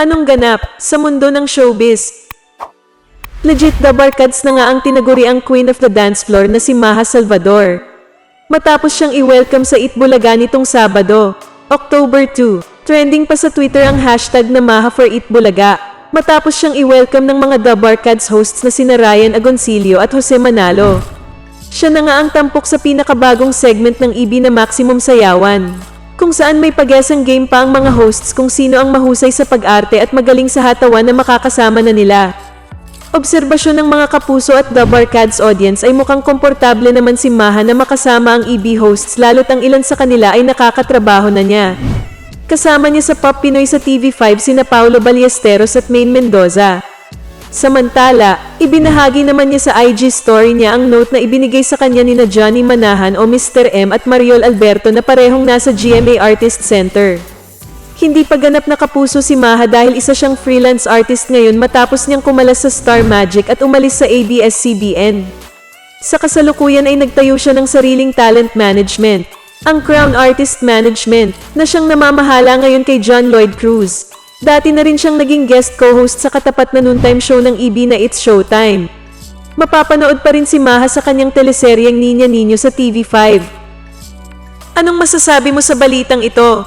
Anong ganap sa mundo ng showbiz? Legit the barkads na nga ang tinaguri ang queen of the dance floor na si Maha Salvador. Matapos siyang i-welcome sa Itbulaga nitong Sabado, October 2, trending pa sa Twitter ang hashtag na Maha for Itbulaga. Matapos siyang i-welcome ng mga The Barkads hosts na sina Ryan Agoncillo at Jose Manalo. Siya na nga ang tampok sa pinakabagong segment ng EB na Maximum Sayawan. Kung saan may pagesang game pa ang mga hosts kung sino ang mahusay sa pag-arte at magaling sa hatawan na makakasama na nila. Obserbasyon ng mga kapuso at The Barkads audience ay mukhang komportable naman si Maha na makasama ang EB hosts lalo't ang ilan sa kanila ay nakakatrabaho na niya. Kasama niya sa Pop Pinoy sa TV5 sina Paulo Ballesteros at Maine Mendoza. Samantala, ibinahagi naman niya sa IG story niya ang note na ibinigay sa kanya ni na Johnny Manahan o Mr. M at Mariol Alberto na parehong nasa GMA Artist Center. Hindi pa ganap na kapuso si Maha dahil isa siyang freelance artist ngayon matapos niyang kumalas sa Star Magic at umalis sa ABS-CBN. Sa kasalukuyan ay nagtayo siya ng sariling talent management, ang Crown Artist Management, na siyang namamahala ngayon kay John Lloyd Cruz. Dati na rin siyang naging guest co-host sa katapat na noontime show ng EB na It's Showtime. Mapapanood pa rin si Maha sa kanyang teleseryeng Ninya Ninyo sa TV5. Anong masasabi mo sa balitang ito?